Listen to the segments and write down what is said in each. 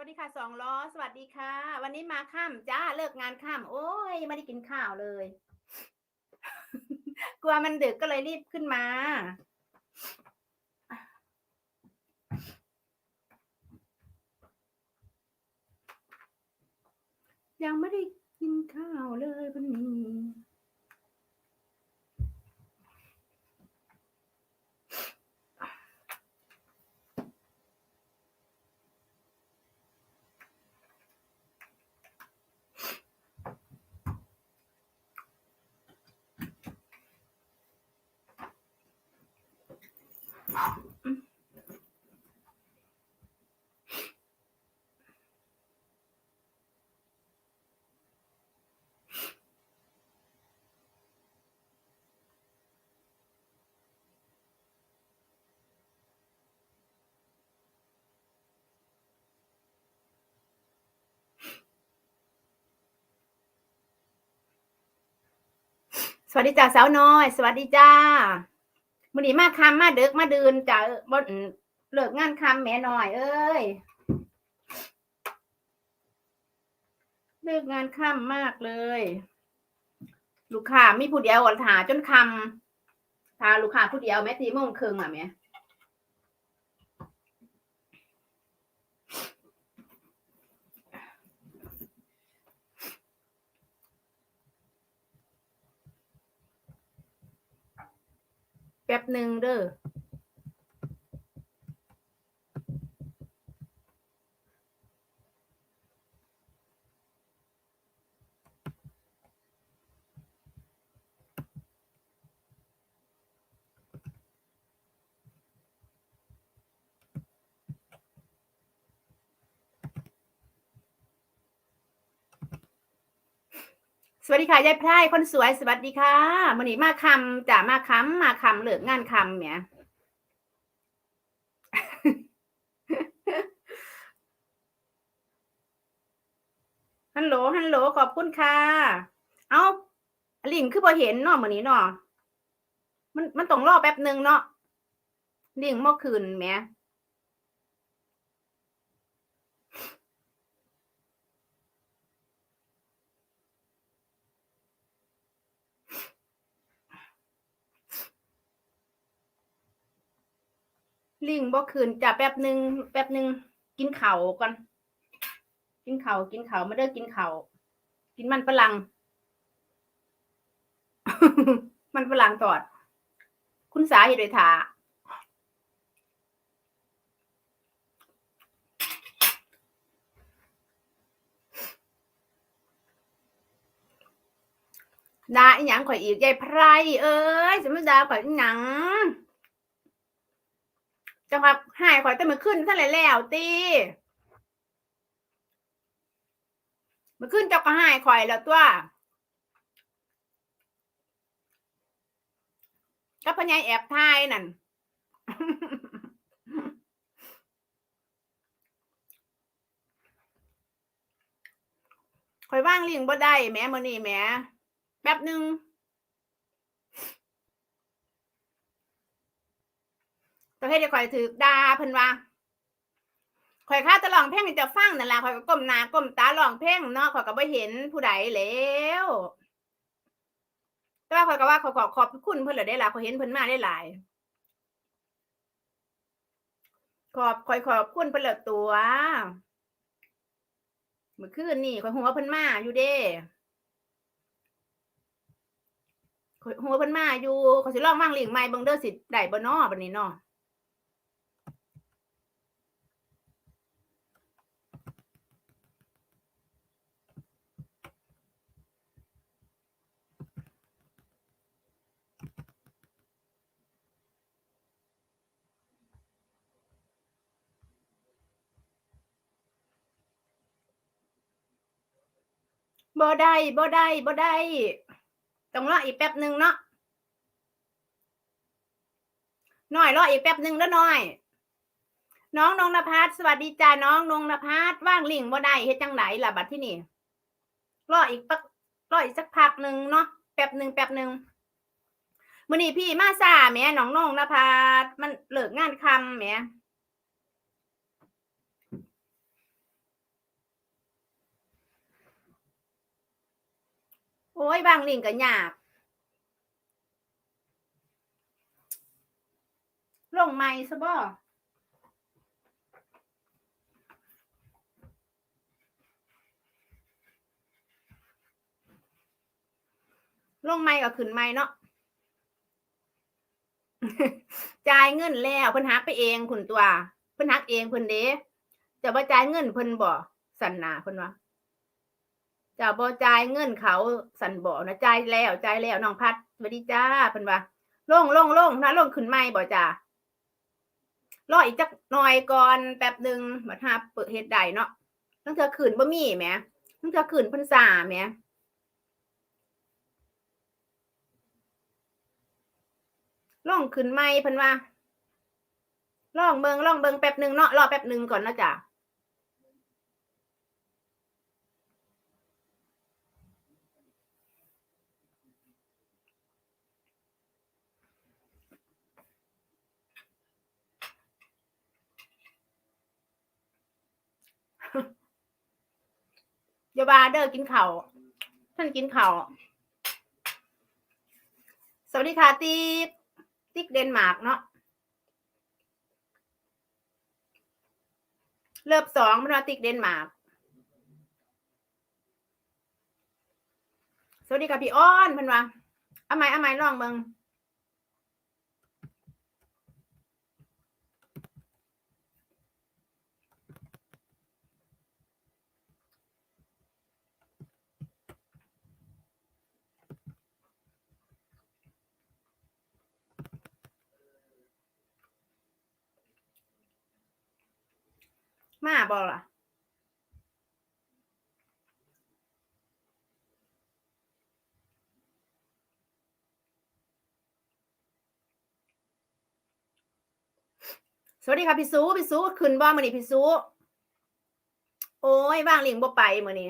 วัสดีค่ะสองล้อ สวัสดีค่ะ วันนี้มาค่ำจ้าเลิกงานค่ำโอ้ยยังไม่ได้กินข้าวเลย กลัวมันดึกก็เลยรีบขึ้นมา ยังไม่ได้กินข้าวเลยวันนี้ สวัสดีจ้าสาวน้อย สวัสดีจ้ามื่อนี้มาคำมาเดึกมาดืนจ้าบนเลิกงานคำแม่น้อย เอ้ยเลิกงานค่ำมากเลย ลูกค้ามีผู้เดียวอะถาจนคำถาลูกค้าผู้เดียวแม่ตีโมงครึ่งอะแม่ แป๊บหนึ่งเด้อ สวัสดีค่ะยายไพร่คนสวยสวัสดีค่ะมื้อนี้มาคำจ้ะมาคำมาคำเหลิกงานคำเนี่ยฮัลโหลฮัลโหลขอบคุณค่ะ เอาลิงคือพอเห็นเนาะมือนี้เนาะมันมันต้องรอแป๊บหนึ่งเนาะลิงเมื่อคืนแหม ลิงบ่คืนจ้ะแป๊บหนึ่งแป๊บหนึ่งกินเข้าก่อน กินเข้ากินเข้ามาเด้อกินเข้ากินมันฝรั่งมันฝรั่งตอด คุณสาเหตุโดยถาด่าอีหยังข่อยอีกยายไพรเอ้ยจะไม่ด่าข่อยอีหยัง จังหวะหายข่อยแต่เมื่อคืนท่านเลยแล้วตีเมื่อคืนเจ้าก็หายข่อยแล้วตัวก็พญายแอบทายนั่นข่อยว่างลิงบ่ได้แม้มื้อนี้แม้แป๊บหนึ่ง ตัวให้เดี๋ยวข่อยถือดาเพิ่นว่าข่อยค่าจะลองเพลงจะฟังนั่นแหละข่อยก็ก้มหน้าก้มตาลองเพลงเนาะข่อยก็บ่เห็นผู้ใดแล้วแต่ว่าข่อยก็ว่าขอขอขอบคุณเพิ่นเลยได้ล่ะข่อยเห็นเพิ่นมาได้หลายขอบข่อยขอบคุณเพิ่นและตัวเมื่อคืนนี่ข่อยหัวเพิ่นมาอยู่เด้ข่อยหัวเพิ่นมาอยู่ข่อยสิลองวางลิงก์ใหม่เบิ่งเด้อสิได้บ่น้อบัดนี้เนาะ บ่ได้บ่ได้บ่ได้ต้องรออีกแป๊บหนึ่งเนาะน้อยรออีกแป๊บหนึ่งแล้วน้อย น้องนงนภัสสวัสดีจ้าน้องนงนภัสว่างลิงบ่ได้เฮ็ดจังไหนล่ะบัดที่นี่รออีกปักรออีกสักพักหนึ่งเนาะแป๊บหนึ่งแป๊บหนึ่งมื้อนี้พี่มาซาแหม่น้องนงนภัสมันเลิกงานคำแหม โอ้ยบางลิงก็ยากลงไม่ซะบ่ลงไม่ก็ขึ้นไม่เนาะจ่ายเงินแล้วเพิ่นหักไปเองคุณตัวเพิ่นหักเองเพิ่นเด้จะบ่จ่ายเงินเพิ่นบ่สันนาเพิ่นว่า จะบ่จ่ายเงินเขาสันบ่นะจ่ายแล้วจ่ายแล้วน้องพัดสวัสดีจ้าเพิ่นว่าลงลงลงนะลงขึ้นไม่บ่จ้ารออีกจักหน่อยก่อนแป๊บหนึ่งบัดหาเปิดเฮ็ดได้เนาะตั้งเทื่อขึ้นบ่มีแหมตั้งเทื่อขึ้นพิ่นซ่าแหมล่องขึ้นไม่พิ่นว่าล่องเบิงล่องเบิงแป๊บหนึ่งเนาะรอแป๊บหนึ่งก่อนนะจ๊ะ อย่าบาเด้อกินเข้าท่านกินเข้าสวัสดีค่ะติ๊กติ๊กเดนมาร์กเนาะเลิบสองมนว่าติ๊กเดนมาร์กสวัสดีค่ะพี่อ้อนเพิ่นว่าเอาไหมเอาไหมลองเบิง มาบอล่ะสวัสดีค่ะพี่ซูพี่ซูขึ้นบ่มื้อนี้พี่ซูโอ้ยว่างลิงบ่ไปมือนี้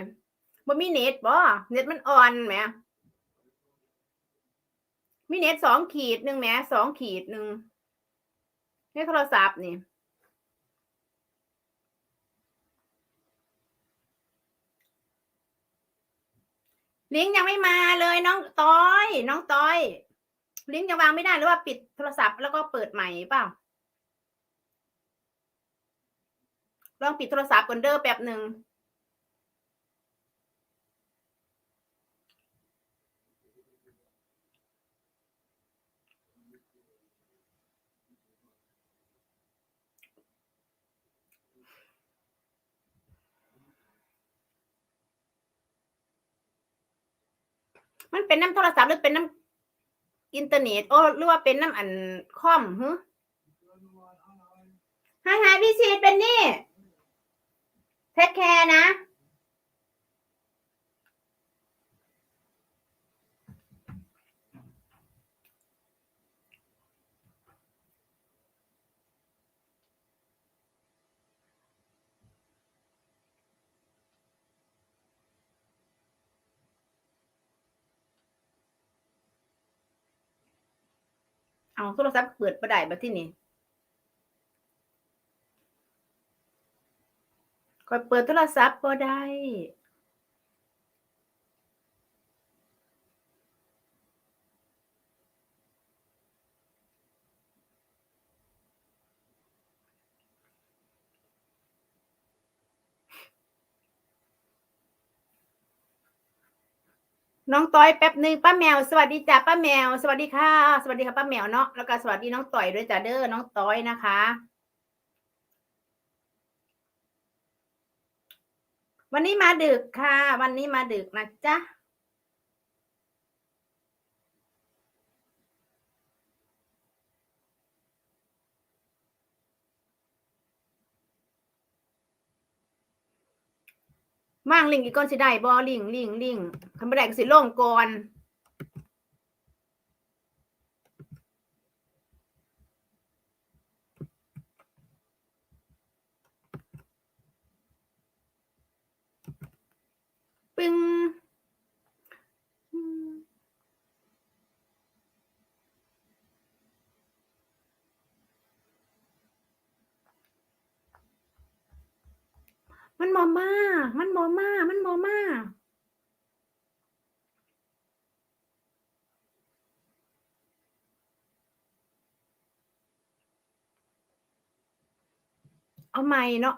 บ่มีเน็ตบ่เน็ตมันอ่อนแหมมีเน็ตสองขีดหนึ่งแหมสองขีดหนึ่งในโทรศัพท์นี่ ลิงก์ยังไม่มาเลยน้องต้อย น้องต้อย ลิงก์ยังวางไม่ได้หรือว่าปิดโทรศัพท์แล้วก็เปิดใหม่เปล่าลองปิดโทรศัพท์ก่อนเด้อแป๊บหนึ่ง มันเป็นน้ำโทรศัพท์หรือเป็นน้ำอินเทอร์เน็ตโอ้หรือว่าเป็นน้ำอันคอมฮึฮายฮายพี่ชีเป็นนี่เทคแคร์นะ เอาโทรศัพท์เปิดประได้บัดที่นี่คอยเปิดโทรศัพท์บ่ได้ น้องต้อยแป๊บหนึ่งป้าแมวสวัสดีจ้ะป้าแมว สวัสดีค่ะ สวัสดีค่ะป้าแมวเนาะแล้วก็สวัสดีน้องต่อยด้วยจ้ะเด้อน้องต้อยนะคะ วันนี้มาดึกค่ะ วันนี้มาดึกนะจ๊ะ มั่งลิงอีกก้อนสิได้บอลิงลิงลิงคำแรกสิลงก่อน มันบอมา มันบอมา มันบอมา เอาไม่เนาะ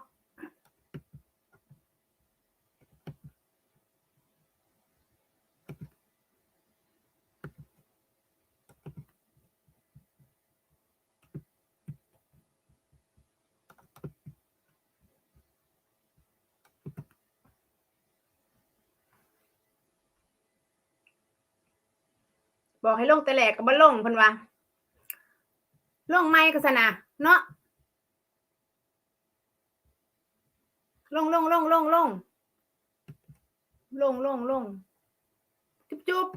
บอกให้ลงแต่แหลกก็บ่ลงเพิ่นว่าลงไม่ก็สนะเนาะลงลงลงลงลงลงลงลงจุ๊บจุ๊บ